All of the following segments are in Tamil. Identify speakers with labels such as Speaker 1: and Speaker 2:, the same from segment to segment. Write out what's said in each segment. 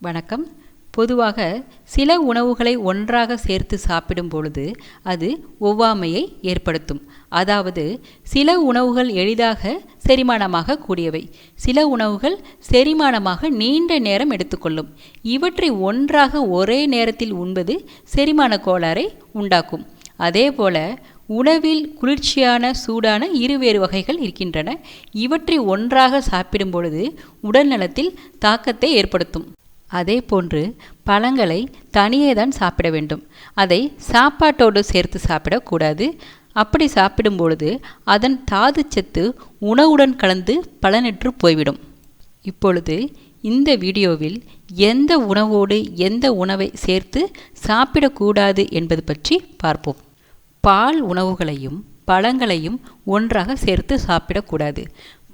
Speaker 1: வணக்கம். பொதுவாக சில உணவுகளை ஒன்றாக சேர்த்து சாப்பிடும் பொழுது அது ஒவ்வாமையை ஏற்படுத்தும். அதாவது சில உணவுகள் எளிதாக செரிமானமாக கூடியவை. சில உணவுகள் செரிமானமாக நீண்ட நேரம் எடுத்துக்கொள்ளும். இவற்றை ஒன்றாக ஒரே நேரத்தில் உண்பது செரிமான கோளாறை உண்டாக்கும். அதேபோல உணவில் குளிர்ச்சியான சூடான இருவேறு வகைகள் இருக்கின்றன. இவற்றை ஒன்றாக சாப்பிடும் பொழுது உடல்நலத்தில் தாக்கத்தை ஏற்படுத்தும். அதே போன்று பழங்களை தனியே தான் சாப்பிட வேண்டும். அதை சாப்பாட்டோடு சேர்த்து சாப்பிடக்கூடாது அப்படி சாப்பிடும் பொழுது அதன் தாதுச்சத்து உணவுடன் கலந்து பலனற்று போய்விடும். இப்பொழுது இந்த வீடியோவில் எந்த உணவோடு எந்த உணவை சேர்த்து சாப்பிடக்கூடாது என்பது பற்றி பார்ப்போம். பால் உணவுகளையும் பழங்களையும் ஒன்றாக சேர்த்து சாப்பிடக்கூடாது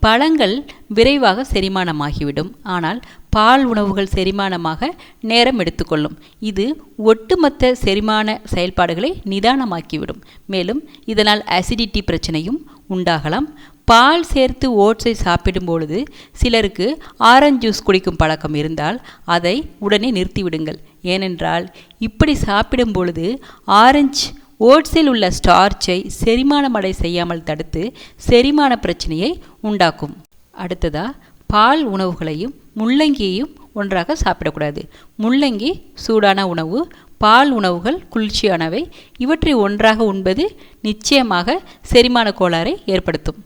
Speaker 1: பழங்கள் விரைவாக செரிமானமாகிவிடும். ஆனால் பால் உணவுகள் செரிமானமாக நேரம் எடுத்துக்கொள்ளும். இது ஒட்டுமொத்த செரிமான செயல்பாடுகளை நிதானமாக்கிவிடும். மேலும் இதனால் அசிடிட்டி பிரச்சனையும் உண்டாகலாம். பால் சேர்த்து ஓட்ஸை சாப்பிடும் பொழுது சிலருக்கு ஆரஞ்சு ஜூஸ் குடிக்கும் பழக்கம் இருந்தால் அதை உடனே நிறுத்திவிடுங்கள். ஏனென்றால் இப்படி சாப்பிடும் பொழுது ஆரஞ்சு ஓட்ஸில் உள்ள ஸ்டார்ச்சை செரிமானமடை செய்யாமல் தடுத்து செரிமான பிரச்சனையை உண்டாக்கும். அடுத்ததா பால் உணவுகளையும் முள்ளங்கியையும் ஒன்றாக சாப்பிடக்கூடாது. முள்ளங்கி சூடான உணவு பால் உணவுகள் குளிர்ச்சியானவை இவற்றை ஒன்றாக உண்பது நிச்சயமாக செரிமான கோளாறை ஏற்படுத்தும்.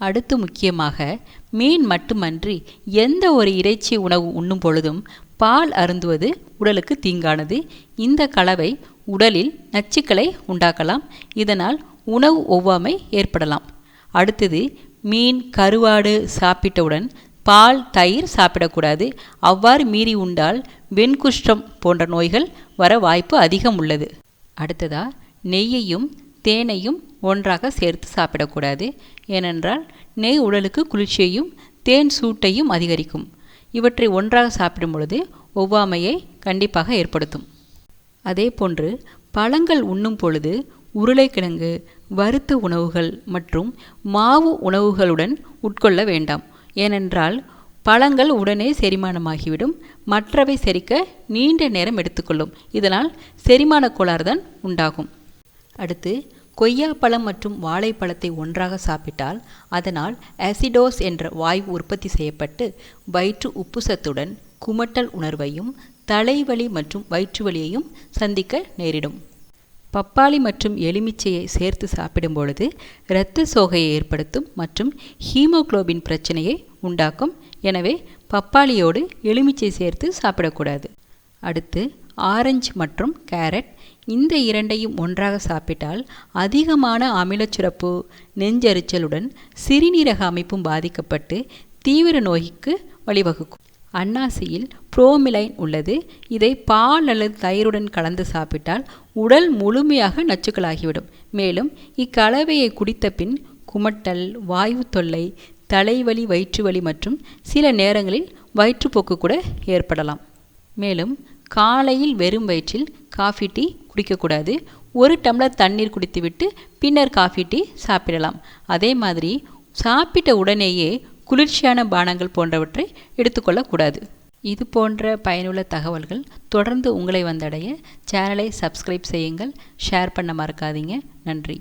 Speaker 1: அடுத்து முக்கியமாக மீன் மட்டுமன்றி எந்த ஒரு இறைச்சி உணவு உண்ணும் பொழுதும் பால் அருந்துவது உடலுக்கு தீங்கானது. இந்த கலவை உடலில் நச்சுக்களை உண்டாக்கலாம். இதனால் உணவு ஒவ்வாமை ஏற்படலாம். அடுத்தது மீன் கருவாடு சாப்பிட்டவுடன் பால் தயிர் சாப்பிடக்கூடாது. அவ்வாறு மீறி உண்டால் வெண்குஷ்டம் போன்ற நோய்கள் வர வாய்ப்பு அதிகம் உள்ளது. அடுத்ததா நெய்யையும் தேனையும் ஒன்றாக சேர்த்து சாப்பிடக்கூடாது. ஏனென்றால் நெய் உடலுக்கு குளிர்ச்சியையும் தேன் சூட்டையும் அதிகரிக்கும். இவற்றை ஒன்றாக சாப்பிடும் பொழுது ஒவ்வாமையை கண்டிப்பாக ஏற்படுத்தும். அதே போன்று பழங்கள் உண்ணும் பொழுது உருளைக்கிழங்கு வறுத்த உணவுகள் மற்றும் மாவு உணவுகளுடன் உட்கொள்ள வேண்டாம். ஏனென்றால் பழங்கள் உடனே செரிமானமாகிவிடும் மற்றவை செரிக்க நீண்ட நேரம் எடுத்துக்கொள்ளும். இதனால் செரிமான கோளாறு தான் உண்டாகும். அடுத்து கொய்யாப்பழம் மற்றும் வாழைப்பழத்தை ஒன்றாக சாப்பிட்டால் அதனால் ஆசிடோஸ் என்ற வாயு உற்பத்தி செய்யப்பட்டு வயிற்று உப்புசத்துடன் குமட்டல் உணர்வையும் தலைவலி மற்றும் வயிற்று வலியையும் சந்திக்க நேரிடும். பப்பாளி மற்றும் எலுமிச்சையை சேர்த்து சாப்பிடும் பொழுது இரத்த சோகையை ஏற்படுத்தும் மற்றும் ஹீமோக்ளோபின் பிரச்சனையை உண்டாக்கும். எனவே பப்பாளியோடு எலுமிச்சை சேர்த்து சாப்பிடக்கூடாது. அடுத்து ஆரஞ்சு மற்றும் கேரட். இந்த இரண்டையும் ஒன்றாக சாப்பிட்டால் அதிகமான அமிலச்சுரப்பு நெஞ்சரிச்சலுடன் சிறுநீரக அமைப்பும் பாதிக்கப்பட்டு தீவிர நோய்க்கு வழிவகுக்கும். அன்னாசியில் புரோமிலைன் உள்ளது. இதை பால் அல்லது தயிருடன் கலந்து சாப்பிட்டால் உடல் முழுமையாக நச்சுக்களாகிவிடும். மேலும் இக்கலவையை குடித்த பின் குமட்டல் வாயு தொல்லை தலைவலி வயிற்றுவலி மற்றும் சில நேரங்களில் வயிற்றுப்போக்கு கூட ஏற்படலாம். மேலும் காலையில் வெறும் வயிற்றில் காஃபி டீ குடிக்கக்கூடாது. ஒரு டம்ளர் தண்ணீர் குடித்துவிட்டு பின்னர் காஃபி டீ சாப்பிடலாம். அதே மாதிரி சாப்பிட்ட உடனேயே குளிர்ச்சியான பானங்கள் போன்றவற்றை எடுத்துக்கொள்ளக்கூடாது. இது போன்ற பயனுள்ள தகவல்கள் தொடர்ந்து உங்களை வந்தடைய சேனலை சப்ஸ்கிரைப் செய்யுங்கள். ஷேர் பண்ண மறக்காதீங்க. நன்றி.